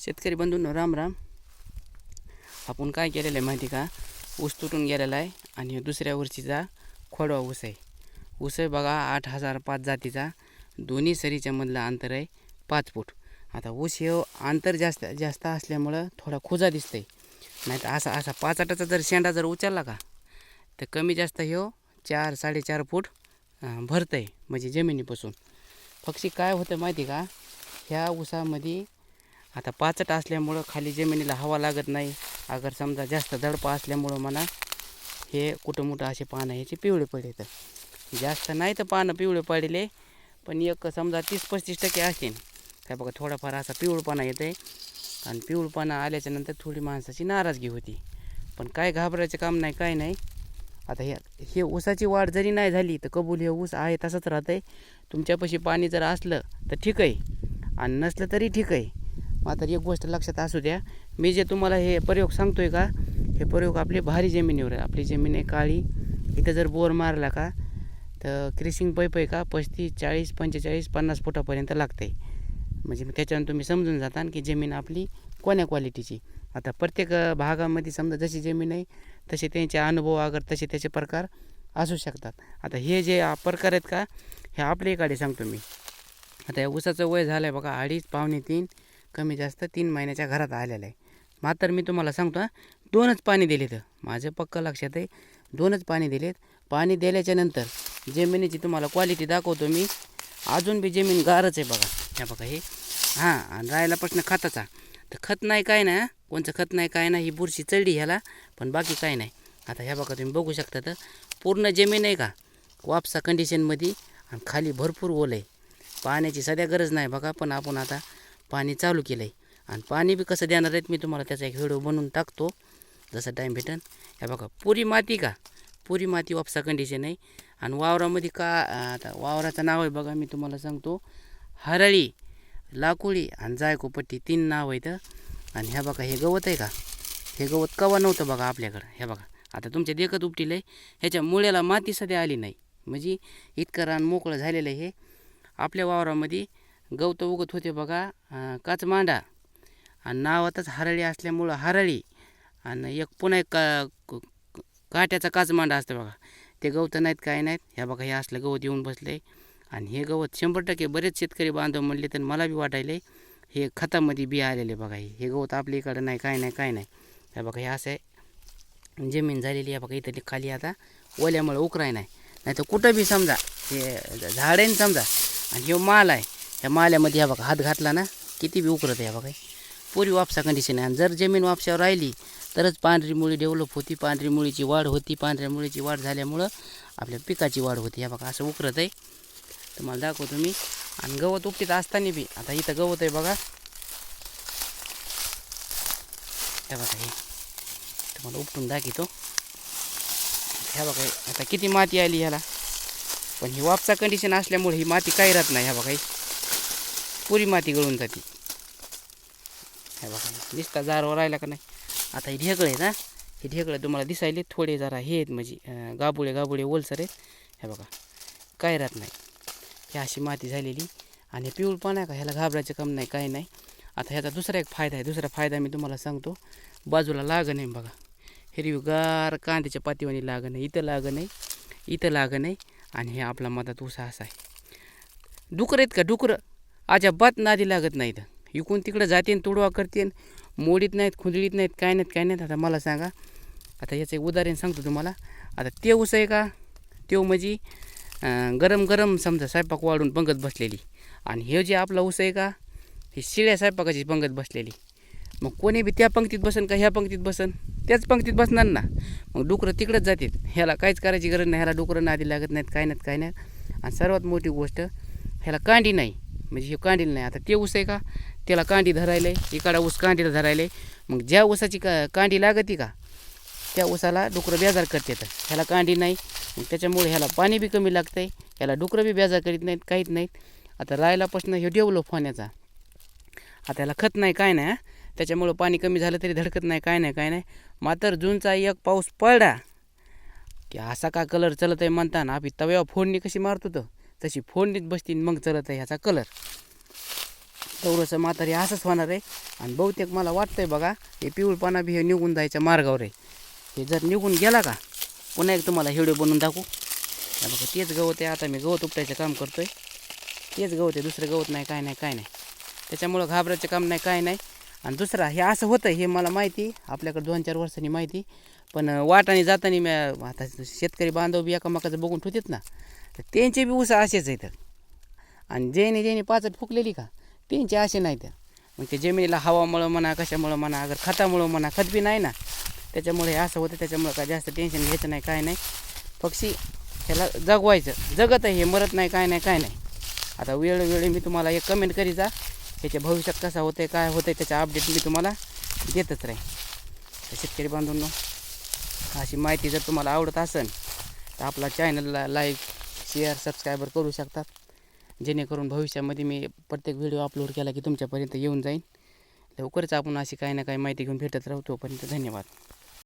शेतकरी बंधूंनो राम राम. आपण काय केलेलं आहे माहिती का? ऊस तुटून गेलेला आहे आणि दुसऱ्या वर्षीचा खोडवा ऊस आहे. ऊस आहे बघा आठ हजार पाच जातीचा. दोन्ही सरीच्या मधलं अंतर आहे पाच फूट. आता ऊस हे अंतर जास्त जास्त असल्यामुळं थोडा खुजा दिसतंय. नाही तर असा असा पाच आटाचा जर शेंडा जर उचलला का तर कमी जास्त ह्यो चार साडेचार फूट भरतं आहे म्हणजे जमिनीपासून. पक्षी काय होतं माहिती का? ह्या ऊसामध्ये आता पाचट असल्यामुळं खाली जमिनीला हवा लागत नाही. अगर समजा जास्त दडपा असल्यामुळं म्हणा हे कुठं मोठं असे पानं ह्याचे पिवळे पडले तर. जास्त नाही तर पानं पिवळे पडले पण एक समजा तीस पस्तीस टक्के असतील काय बघा थोडाफार असा पिवळपणा येतं आहे आणि पिवळपणा आल्याच्यानंतर थोडी माणसाची नाराजगी होती. पण काय घाबरायचं काम नाही काय नाही. आता हे हे ऊसाची वाढ जरी नाही झाली तर कबूल हे ऊस आहे तसंच राहतं आहे तुमच्यापाशी पाणी जर असलं तर ठीक आहे. आणि नसलं तरी ठीक आहे. मात्र एक गोष्ट लक्षात असू द्या. मी जे तुम्हाला हे प्रयोग सांगतोय का हे प्रयोग आपले भारी जमिनीवर आहे. आपली जमीन आहे काळी. इथं जर बोर मारला का तर क्रिसिंग पैप आहे का पस्तीस चाळीस पंचेचाळीस पन्नास फुटापर्यंत लागते म्हणजे मग त्याच्यानं तुम्ही समजून जाता की जमीन आपली कोण्या क्वालिटीची आता प्रत्येक भागामध्ये समजा जशी जमीन आहे तसे त्यांचे अनुभव अगर तसे त्याचे प्रकार असू शकतात. आता हे जे प्रकार आहेत का हे आपल्या इकडे सांगतो मी. आता या ऊसाचं वय झालं आहे बघा अडीच पावणे तीन. कमी जास्त तीन महिन्याच्या घरात आलेलं आहे. मात्र मी तुम्हाला सांगतो दोनच पाणी दिलेत. माझं पक्क लक्षात आहे दोनच पाणी दिलेत. पाणी दिल्याच्या नंतर जमिनीची तुम्हाला क्वालिटी दाखवतो मी. अजून बी जमीन गारच आहे बघा. ह्या बघा हे. हां आणि राहिल्यापासून खताचा. तर खत नाही काय ना कोणचं खत नाही काय नाही ही बुरशी चढली ह्याला पण बाकी काय नाही. आता ह्या बघा तुम्ही बघू शकता तर पूर्ण जमीन आहे का? वापसा कंडिशनमध्ये आणि खाली भरपूर ओल आहे. पाण्याची सध्या गरज नाही बघा पण आपण आता पाणी चालू केलं आहे आणि पाणी बी कसं देणार आहेत मी तुम्हाला त्याचा एक व्हिडिओ बनवून टाकतो. जसा टाईम भेटेन. हे बघा पुरी माती का? पुरी माती वापसा कंडिशन आहे. आणि वावरामध्ये का आता वावराचं नाव आहे बघा मी तुम्हाला सांगतो. हरळी लाकुळी आणि जायकोपट्टी तीन नाव आहेत. आणि ह्या बघा हे गवत आहे का? हे गवत कवा नव्हतं बघा आपल्याकडं. हे बघा आता तुमच्या देखत उपटीलं आहे. ह्याच्या मुळ्याला माती सध्या आली नाही. म्हणजे इतकं रान मोकळं झालेलं आहे. हे आपल्या वावरामध्ये गवतं उगत होते बघा. अं, काचमांडा. आणि नावातच हरळी असल्यामुळं हरळी आणि एक पुन्हा एक का काट्याचा काचमांडा असतं बघा. ते गवतं नाहीत काय नाहीत. ह्या बघा हे असलं गवत येऊन बसलं आणि हे गवत शंभर टक्के बरेच शेतकरी बांधव म्हणले तर मला बी वाटायले हे खतामध्ये बी आलेले बघा. हे गवत आपल्या इकडं नाही काय नाही काय नाही. ह्या बघा हे असं आहे. जमीन झालेली आहे बघा इथं खाली आता. ओल्यामुळे उकराय नाही. नाही तर कुठं बी समजा हे झाड आहे ना समजा आणि हे माल आहे. ह्या माल्यामध्ये ह्या बघा हात घातला ना किती बी उकरत आहे बघा. पुरी वापसा कंडिशन आहे. आणि जर जमीन वापशावर राहिली तरच पांढरी मुळी डेव्हलप होती. पांढरी मुळीची वाढ होती. पांढऱ्या मुळीची वाढ झाल्यामुळं आपल्या पिकाची वाढ होती. ह्या बघा असं उकरत आहे. तुम्हाला दाखवतो मी. आणि गवत उपटीत असताना बी आता इथं गवत आहे बघा. त्या बघा हे. तुम्हाला उपटून दाखवतो. ह्या बघा आता किती माती आली ह्याला? पण ही वापसा कंडिशन असल्यामुळे ही माती काही राहत नाही ह्या बघा पुरी माती गळून जाते. हे बघा दिसता जारवर राहिला का नाही? आता हे ढेकळे आहेत ना हे ढेकळे तुम्हाला दिसायले थोडे जरा हे आहेत म्हणजे गाबुळे गाबुळे ओलसर आहेत. हे बघा काय राहत नाही. ही अशी माती झालेली. आणि पिवळपणा आहे का? ह्याला घाबरायचं काम नाही काही नाही. आता ह्याचा दुसरा एक फायदा आहे दुसरा फायदा मी तुम्हाला सांगतो. बाजूला लागण नाही बघा. हिरवीगार कांद्याच्या पातीवानी लागण आहे इथं लागण आहे इथं लागण आहे. आणि हे आपला मधात उसा असा आहे. डुकरं आहेत का? डुकरं. अजाबात नादी लागत नाहीत. इकून तिकडं जातीन तुडवा करतीन मोडीत नाहीत खुंदळीत नाहीत काय नाहीत काय नाहीत. आता मला सांगा. आता याचं एक उदाहरण सांगतो तुम्हाला. आता ते ऊस आहे का? त्यो म्हणजे गरम गरम समजा स्वयंपाक वाढून पंगत बसलेली. आणि हे जे आपला ऊस आहे का? ही शिळ्या स्वयंपाकाची पंगत बसलेली. मग कोणी बी त्या पंक्तीत बसन का ह्या पंक्तीत बसन? त्याच पंक्तीत बसणार ना. मग डुकरं तिकडंच जातात ह्याला काहीच करायची गरज नाही. ह्याला डुकरं नादी लागत नाहीत काय नाहीत काय नाहीत. आणि सर्वात मोठी गोष्ट ह्याला कांडी नाही. म्हणजे हे कांडील नाही. आता ते ऊस आहे का? त्याला कांडी धरायला आहे इकडा ऊस कांडीला धरायला. आहे मग ज्या ऊसाची का कांडी लागती का त्या ऊसाला डुकरं बेजार करतात. ह्याला कांडी नाही. मग त्याच्यामुळे ह्याला पाणी बी कमी लागतं आहे ह्याला डुकरं बी बेजार करीत नाहीत काहीच नाहीत. आता रायलापासून हे डेव्हलप होण्याचा. आता ह्याला खत नाही काय नाही त्याच्यामुळं पाणी कमी झालं तरी धडकत नाही काय नाही काय नाही. मात्र जूनचा एक पाऊस पडला. की असा का कलर चलत आहे म्हणताना आपली तव्यावर फोडणी कशी मारतो तर तशी फोडणीत बसतीन मग चलत आहे ह्याचा कलर तेवढंसं म्हातारी असंच होणार आहे. आणि बहुतेक मला वाटतंय बघा हे पिवळपणा बी हे निघून जायच्या मार्गावर आहे. हे जर निघून गेला का पुन्हा एक तुम्हाला व्हिडिओ बनवून दाखवू. बघा तेच गवत आहे आता मी गवत उपटायचं काम करतोय. तेच गवत आहे दुसरं गवत नाही काय नाही काय नाही. त्याच्यामुळं घाबरायचं काम नाही काय नाही. आणि दुसरा हे असं होतं हे मला माहिती आपल्याकडे दोन चार वर्षांनी माहिती पण वाटाने जाताना मी आता शेतकरी बांधव बी एकामेकाचं बघून ठेवतात ना तर त्यांचे बी ऊस असेच आहेत. आणि ज्याने ज्याने पाचट फुकलेली का त्यांचे असे नाही तर मग ते जमिनीला हवामुळं म्हणा कशामुळं म्हणा अगर खतामुळं म्हणा खत बी नाही ना त्याच्यामुळे हे असं होतं त्याच्यामुळं काय जास्त टेन्शन घ्यायचं नाही काय नाही. पक्षी ह्याला जगवायचं. जगत आहे हे मरत नाही काय नाही काय नाही. आता वेळोवेळी मी तुम्हाला एक कमेंट करी जा. त्याच्या भविष्यात कसं होतं काय होतं त्याचा अपडेट मी तुम्हाला देतच राहीन. तर शेतकरी बांधूंनो अशी माहिती जर तुम्हाला आवडत असेल तर आपला चॅनलला लाईक शेअर सबस्क्रायबर करू शकतात जेणेकरून भविष्यामध्ये मी प्रत्येक व्हिडिओ अपलोड केला की तुमच्यापर्यंत येऊन जाईन. लवकरच आपण अशी काही ना काही माहिती घेऊन भेटत राहू. तोपर्यंत धन्यवाद.